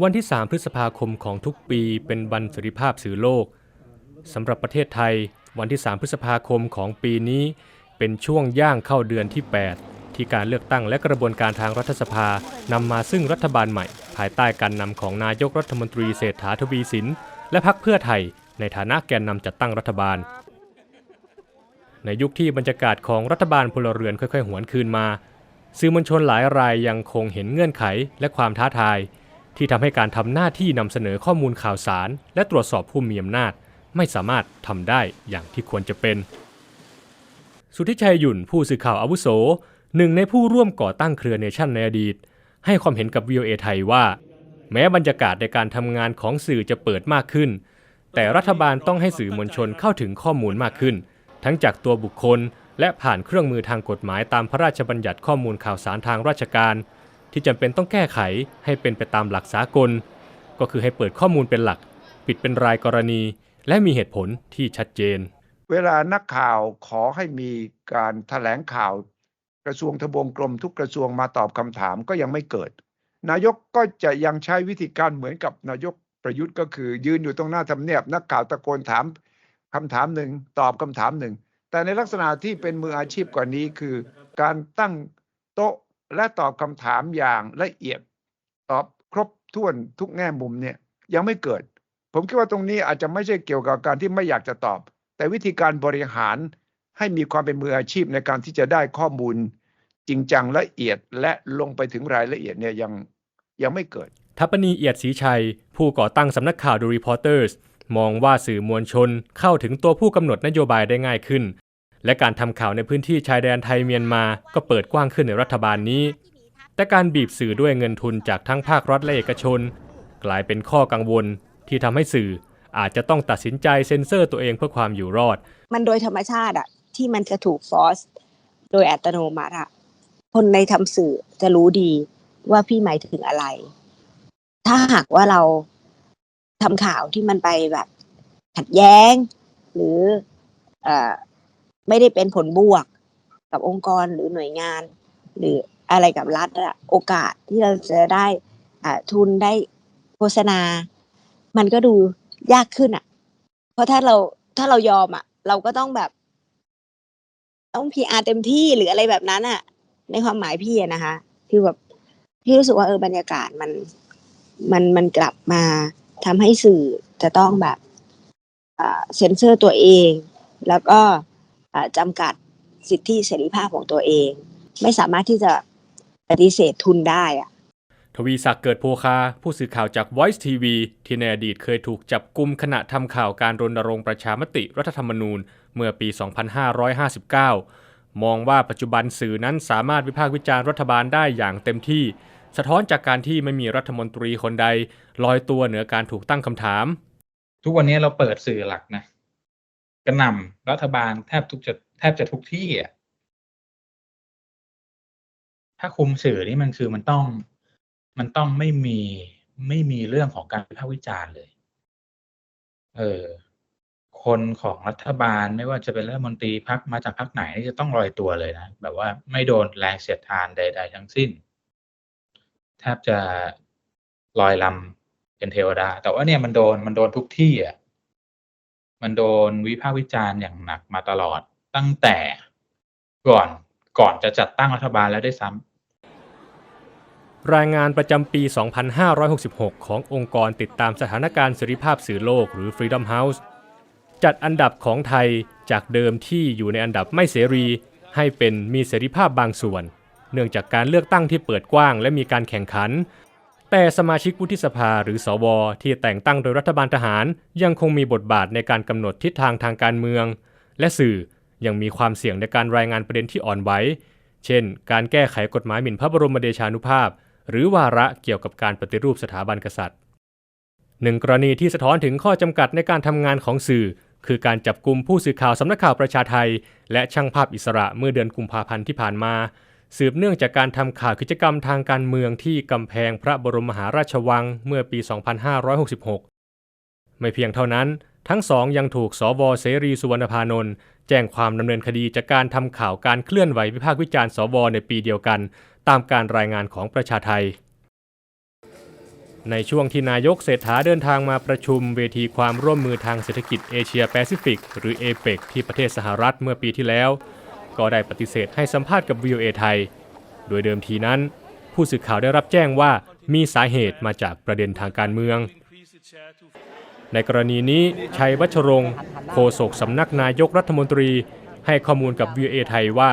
วันที่ 3 พฤษภาคมของทุกปีเป็นวันเสรีภาพสื่อโลกสำหรับประเทศไทย วันที่ 3 พฤษภาคมของปีนี้เป็นช่วงย่างเข้าเดือนที่ 8 ที่การเลือกตั้งและกระบวนการทางรัฐสภานำมาซึ่งรัฐบาลใหม่ ภายใต้การนำของนายกรัฐมนตรีเศรษฐาทวีสิน และพรรคเพื่อไทย ในฐานะแกนนำจัดตั้งรัฐบาล ในยุคที่บรรยากาศของรัฐบาลพลเรือนค่อยๆ หวนคืนมา สื่อมวลชนหลายรายยังคงเห็นเงื่อนไขและความท้าทาย ที่ทำให้การทำหน้าที่นำเสนอข้อมูลข่าวสาร และตรวจสอบผู้มีอำนาจ ไม่สามารถทำได้อย่างที่ควรจะเป็น สุทธิชัยหยุ่นผู้สื่อข่าวอาวุโส หนึ่งในผู้ร่วมก่อตั้งเครือเนชั่นในอดีต ให้ความเห็นกับ VOA ไทยว่า แม้บรรยากาศในการทำงานของสื่อจะเปิดมากขึ้น แต่รัฐบาลต้องให้สื่อมวลชนเข้าถึงข้อมูลมากขึ้น ทั้งจากตัวบุคคล และผ่านเครื่องมือทางกฎหมายตามพระราชบัญญัติข้อมูลข่าวสารทางราชการ ที่จำเป็นต้องแก้ไขให้เป็นไปตามหลักสากล ก็คือให้เปิดข้อมูลเป็นหลัก ปิดเป็นรายกรณี และมีเหตุผลที่ชัดเจน เวลานักข่าวขอให้มีการแถลงข่าว กระทรวงทบวงกรมทุกกระทรวงมาตอบคำถามก็ยังไม่เกิด นายกก็จะยังใช้วิธีการเหมือนกับนายกประยุทธ์ก็คือ ยืนอยู่ตรงหน้าทำเนียบนักข่าวตะโกนถามคำถามหนึ่งตอบคำถามหนึ่งแต่ในลักษณะที่เป็นมืออาชีพกว่านี้คือ การตั้งโต๊ะ และตอบคำถามอย่างละเอียดตอบครบถ้วนทุกแง่มุมเนี่ยยังไม่เกิด ผมคิดว่าตรงนี้อาจจะไม่ใช่เกี่ยวกับการที่ไม่อยากจะตอบ แต่วิธีการบริหารให้มีความเป็นมืออาชีพในการที่จะได้ข้อมูลจริงจังละเอียดและลงไปถึงรายละเอียดเนี่ยยังยังไม่เกิด ทัปนีเอียดศรีชัย ผู้ก่อตั้งสำนักข่าว The Reporters มองว่าสื่อมวลชนเข้าถึงตัวผู้กำหนดนโยบายได้ง่ายขึ้น และการทำข่าวในพื้นที่ชายแดนไทยเมียนมาก็เปิดกว้างขึ้นในรัฐบาลนี้ แต่การบีบสื่อด้วยเงินทุนจากทั้งภาครัฐและเอกชน กลายเป็นข้อกังวลที่ทำให้สื่ออาจจะต้องตัดสินใจเซ็นเซอร์ตัวเองเพื่อความอยู่รอด มันโดยธรรมชาติอะที่มันจะถูกฟอสโดยอัตโนมัติอะคนในทำสื่อจะรู้ดีว่าพี่หมายถึงอะไร ถ้าหากว่าเราทำข่าวที่มันไปแบบขัดแย้ง หรือเออ ไม่ได้เป็นผลบวกกับองค์กรหรือหน่วยงาน หรืออะไรกับรัฐอะโอกาสที่เราจะได้อทุนได้โฆษณา มันก็ดูยากขึ้นอะเพราะถ้าเราถ้าเรายอมอะเราก็ต้องแบบ ต้องพีอาเต็มที่หรืออะไรแบบนั้นอะในความหมายพี่นะคะคือแบบพี่รู้สึกว่าเออบรรยากาศมันมันมันกลับมาทำให้สื่อจะต้องแบบเซ็นเซอร์ตัวเอง แล้วก็ จำกัดสิทธิเสรีภาพของตัวเอง ไม่สามารถที่จะปฏิเสธทุนได้อะทวีศักดิ์เกิดโพคา ผู้สื่อข่าวจาก Voice TV ที่ในอดีตเคยถูกจับกุมขณะทำข่าวการรณรงค์ประชามติรัฐธรรมนูญเมื่อปี 2559 มองว่าปัจจุบันสื่อนั้นสามารถวิพากษ์วิจารณ์รัฐบาลได้อย่างเต็มที่ สะท้อนจากการที่ไม่มีรัฐมนตรีคนใด ลอยตัวเหนือการถูกตั้งคำถาม ทุกวันนี้เราเปิดสื่อหลักนะ กระหน่ำรัฐบาลแทบทุกจะแทบจะทุกที่อะถ้าคุมสื่อนี่มันคือมันต้อง มันต้องไม่มีไม่มีเรื่องของการวิพากษ์วิจารณ์เลย เออ คนของรัฐบาลไม่ว่าจะเป็นรัฐมนตรีพักมาจากพักไหนนี่จะต้องลอยตัวเลยนะแบบว่าไม่โดนแรงเสียดทานใด ๆ ทั้งสิ้น แทบจะลอยลำเป็นเทวดา แต่ว่าเนี่ยมันโดนมันโดนทุกที่อะ มันโดนวิพากษ์วิจารณ์อย่างหนักมาตลอดตั้งแต่ก่อนก่อนจะจัดตั้งรัฐบาลแล้วได้วยซ้ำรายงานประจำปี 2566 ขององค์กรติดตามสถานการณ์เสรีภาพสื่อโลกหรือ Freedom House จัดอันดับของไทยจากเดิมที่อยู่ในอันดับไม่เสรี ให้เป็นมีเสรีภาพบางส่วน เนื่องจากการเลือกตั้งที่เปิดกว้างและมีการแข่งขัน แต่สมาชิกวุฒิสภาหรือสวที่แต่งตั้งโดยรัฐบาลทหาร ยังคงมีบทบาทในการกำหนดทิศทางทางการเมือง และสื่อยังมีความเสี่ยงในการรายงานประเด็นที่อ่อนไหวเช่น การแก้ไขกฎหมายหมิ่นพระบรมเดชานุภาพ หรือวาระเกี่ยวกับการปฏิรูปสถาบันกษัตริย์หนึ่งกรณีที่สะท้อนถึงข้อจำกัดในการทำงานของสื่อ คือการจับกลุ่มผู้สื่อข่าวสำนักข่าวประชาไทย และช่างภาพอิสระเมื่อเดือนกุมภาพันธ์ที่ผ่านมา สืบเนื่องจากการทำข่าวกิจกรรมทางการเมืองที่กำแพงพระบรมมหาราชวังเมื่อปี 2566 ไม่เพียงเท่านั้น ทั้งสองยังถูกสวเสรีสุวรรณพานนท์แจ้งความดำเนินคดีจากการทำข่าวการเคลื่อนไหววิพากษ์วิจารณ์สวในปีเดียวกัน ตามการรายงานของประชาไทย ในช่วงที่นายกเศรษฐาเดินทางมาประชุมเวทีความร่วมมือทางเศรษฐกิจเอเชียแปซิฟิกหรือเอเปกที่ประเทศสหรัฐเมื่อปีที่แล้ว ก็ได้ปฏิเสธให้สัมภาษณ์กับ VOA ไทย โดยเดิมทีนั้น ผู้สื่อข่าวได้รับแจ้งว่ามีสาเหตุมาจากประเด็นทางการเมือง ในกรณีนี้ชัยวัชรงค์โฆษกสำนักนายกรัฐมนตรี ให้ข้อมูลกับ VOA ไทยว่า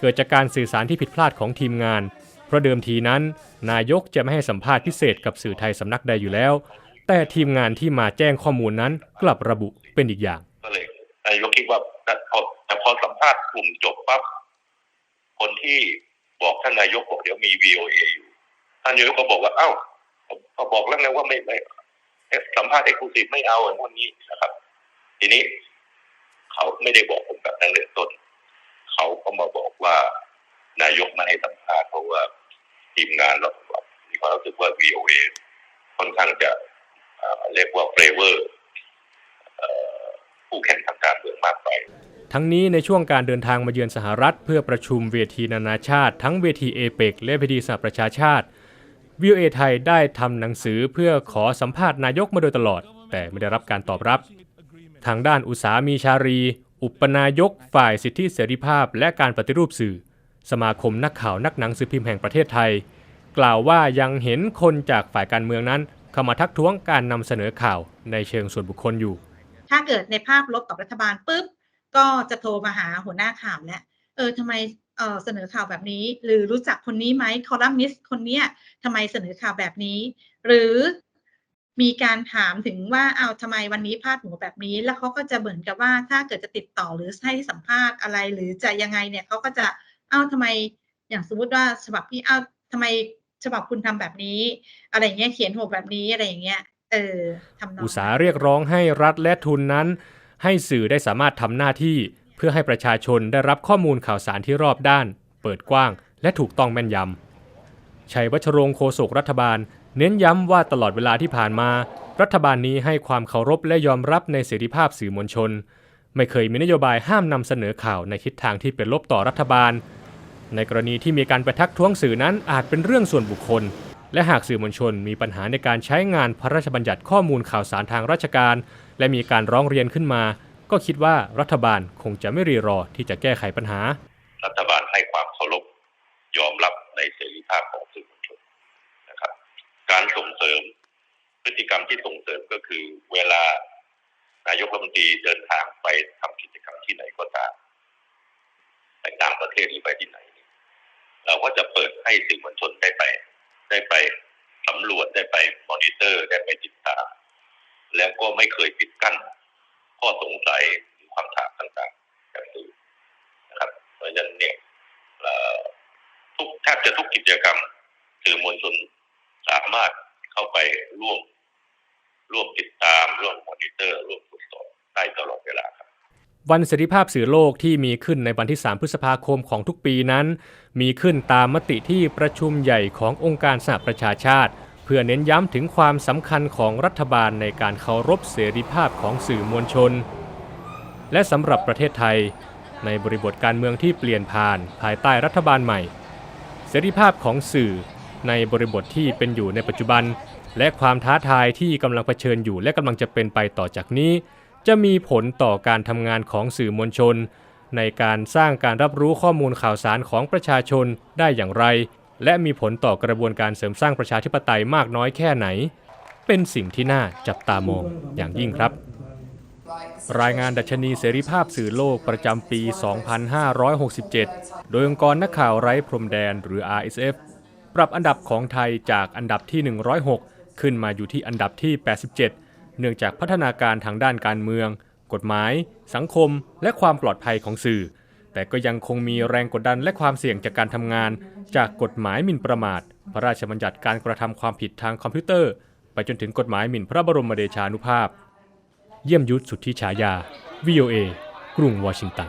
เกิดจากการสื่อสารที่ผิดพลาดของทีมงาน เพราะเดิมทีนั้น นายกจะไม่ให้สัมภาษณ์พิเศษกับสื่อไทยสำนักใดอยู่แล้ว แต่ทีมงานที่มาแจ้งข้อมูลนั้นกลับระบุเป็นอีกอย่างก็เลยนายกคิดว่าพอแต่พอสัม ภาษณ์กลุ่มจบปั๊บคนที่บอกท่านนายกบอกเดี๋ยวมี VOA อยู่ท่านนายกก็บอกว่าเอ้าผมก็บอกแล้วไงว่าไม่ไม่สัมภาษณ์เอ็กซ์คลูซีฟไม่เอาอย่างพวกนี้นะครับ ทีนี้ เขาไม่ได้บอกผมแบบนั้นเลยต้น เขาก็มาบอกว่านายกไม่ให้สัมภาษณ์เพราะว่าทีมงานเรามีความรู้สึกว่า VOA ค่อนข้างจะเอ่อเรียกว่าเฟรเวอร์ผู้แข่งทางการเมืองมากไป ทั้งนี้ในช่วงการเดินทางมาเยือนสหรัฐ เพื่อประชุมเวทีนานาชาติ ทั้งเวทีเอเปกและเวทีสหประชาชาติวิวเอไทยได้ทำหนังสือเพื่อขอสัมภาษณ์นายกมาโดยตลอด แต่ไม่ได้รับการตอบรับ ทางด้านอุตสามีชารี อุปนายกฝ่ายสิทธิเสรีภาพ และการปฏิรูปสื่อ สมาคมนักข่าวนักหนังสือพิมพ์แห่งประเทศไทย กล่าวว่ายังเห็นคนจากฝ่ายการเมืองนั้นเข้ามาทักท้วงการนำเสนอข่าวในเชิงส่วนบุคคลอยู่ ถ้าเกิดในภาพลบกับรัฐบาลปุ๊บ ก็จะโทรมาหาหัวหน้าข่าวแล้วเออทำไมเออเสนอข่าวแบบนี้ หรือรู้จักคนนี้ไหมคอลัมนิสต์คนเนี้ยทำไมเสนอข่าวแบบนี้ หรือมีการถามถึงว่าเอาทำไมวันนี้พาดหัวแบบนี้ แล้วเขาก็จะเหมือนกับว่าถ้าเกิดจะติดต่อหรือให้สัมภาษณ์อะไร หรือจะยังไงเนี่ยเขาก็จะเอ้าทำไมอย่างสมมติว่าฉบับพี่เอ้าทำไมฉบับคุณทำแบบนี้ อะไรเงี้ยเขียนหัวแบบนี้อะไรอย่างเงี้ยเออทำนองอุตสาเรียกร้องให้รัฐและทุนนั้น ให้สื่อได้สามารถทำหน้าที่ เพื่อให้ประชาชนได้รับข้อมูลข่าวสารที่รอบด้าน เปิดกว้าง และถูกต้องแม่นยำชัยวัชรงโฆษกรัฐบาล เน้นย้ำว่าตลอดเวลาที่ผ่านมา รัฐบาลนี้ให้ความเคารพและยอมรับในเสรีภาพสื่อมวลชน ไม่เคยมีนโยบายห้ามนำเสนอข่าวในทิศทางที่เป็นลบต่อรัฐบาล ในกรณีที่มีการไปทักท้วงสื่อนั้นอาจเป็นเรื่องส่วนบุคคลและหากสื่อมวลชนมีปัญหาในการใช้งานพระราชบัญญัติข้อมูลข่าวสารทางราชการ และมีการร้องเรียนขึ้นมา ก็คิดว่ารัฐบาลคงจะไม่รีรอที่จะแก้ไขปัญหา รัฐบาลให้ความเคารพยอมรับในเสรีภาพของสื่อมวลชนนะครับ การส่งเสริมพฤติกรรมที่ส่งเสริมก็คือเวลานายกรัฐมนตรีเดินทางไปทำกิจกรรมที่ไหนก็ตามไปต่างประเทศหรือไปที่ไหนเนี่ยเราก็จะเปิดให้สื่อมวลชนได้ไป ได้ไปสำรวจได้ไปมอนิเตอร์ได้ไปติดตาม แล้วก็ไม่เคยปิดกั้น ข้อสงสัยหรือคำถามต่างๆจากสื่อนะครับเพราะฉะนั้นเนี่ยทุกแทบจะทุกกิจกรรมสื่อมวลชนสามารถเข้าไปร่วม ร่วมติดตาม ร่วมมอนิเตอร์ ร่วมตรวจสอบได้ตลอดเวลาครับวันเสรีภาพสื่อโลกที่มีขึ้นในวันที่ 3 พฤษภาคมของทุกปีนั้น มีขึ้นตามมติที่ประชุมใหญ่ขององค์การสหประชาชาติ พื่อเน้นย้ำถึงความสำคัญของรัฐบาลในการเคารพเสรีภาพของสื่อมวลชน และสำหรับประเทศไทย ในบริบทการเมืองที่เปลี่ยนผ่านภายใต้รัฐบาลใหม่ เสรีภาพของสื่อในบริบทที่เป็นอยู่ในปัจจุบัน และความท้าทายที่กำลังเผชิญอยู่และกำลังจะเป็นไปต่อจากนี้ จะมีผลต่อการทำงานของสื่อมวลชน ในการสร้างการรับรู้ข้อมูลข่าวสารของประชาชนได้อย่างไร และมีผลต่อกระบวนการเสริมสร้างประชาธิปไตยมากน้อยแค่ไหน เป็นสิ่งที่น่าจับตามองอย่างยิ่งครับ รายงานดัชนีเสรีภาพสื่อโลกประจำปี 2567 โดยองค์กรนักข่าวไร้พรมแดนหรือ RSF ปรับอันดับของไทยจากอันดับที่ 106 ขึ้นมาอยู่ที่อันดับที่ 87 เนื่องจากพัฒนาการทางด้านการเมือง กฎหมาย สังคม และความปลอดภัยของสื่อ แต่ก็ยังคงมีแรงกดดันและความเสี่ยงจากการทำงาน จากกฎหมายหมิ่นประมาท พระราชบัญญัติการกระทำความผิดทางคอมพิวเตอร์ ไปจนถึงกฎหมายหมิ่นพระบรมเดชานุภาพ เยี่ยมยุทธสุทธิฉายา VOA กรุงวอชิงตัน